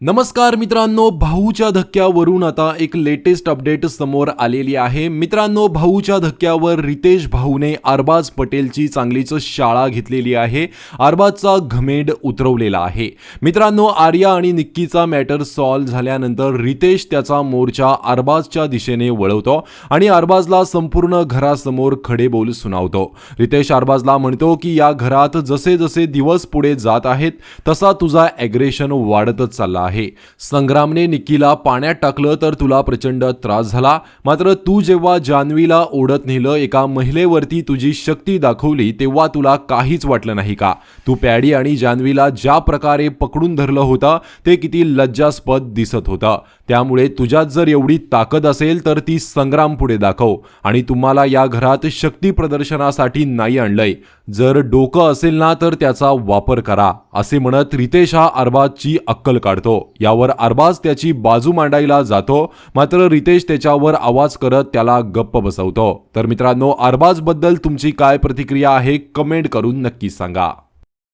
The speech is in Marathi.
नमस्कार मित्रांनो भाऊच्या धक्क्यावरून आता एक लेटेस्ट अपडेट समोर आलेली आहे. मित्रांनो भाऊच्या धक्क्यावर रितेश भाऊने अरबाज पटेलची चांगलीच शाळा घेतलेली आहे. अरबाजचा घमेंड उतरवलेला आहे. मित्रांनो आर्या आणि निक्कीचा मॅटर सॉल्व्ह झाल्यानंतर रितेश त्याचा मोर्चा अरबाजच्या दिशेने वळवतो आणि अरबाजला संपूर्ण घरासमोर खडे बोल सुनावतो. रितेश अरबाजला म्हणतो की या घरात जसे जसे दिवस पुढे जात आहेत तसा तुझा ॲग्रेशन वाढतच चालला आहे. संग्रामने निकीला पाण्यात टाकलं तर तुला प्रचंड त्रास झाला. मात्र तू जेव्हा जान्हवीला ओढत नेलं एका महिलेवरती तुझी शक्ती दाखवली तेव्हा तुला काहीच वाटलं नाही का? तू पॅडी आणि जान्हवीला ज्या प्रकारे पकडून धरलं होतं ते किती लज्जास्पद दिसत होतं. त्यामुळे तुझ्यात जर एवढी ताकद असेल तर ती संग्राम पुढे दाखव. आणि तुम्हाला या घरात शक्ती प्रदर्शनासाठी नाही आणलंय. जर डोकं असेल ना तर त्याचा वापर करा असे म्हणत रितेश हा अरबाजची अक्कल काढतो. यावर अरबाज त्याची बाजू मांडायला जातो मात्र रितेश त्याच्यावर आवाज करत त्याला गप्प बसवतो. तर मित्रांनो अरबाजबद्दल तुमची काय प्रतिक्रिया आहे कमेंट करून नक्की सांगा.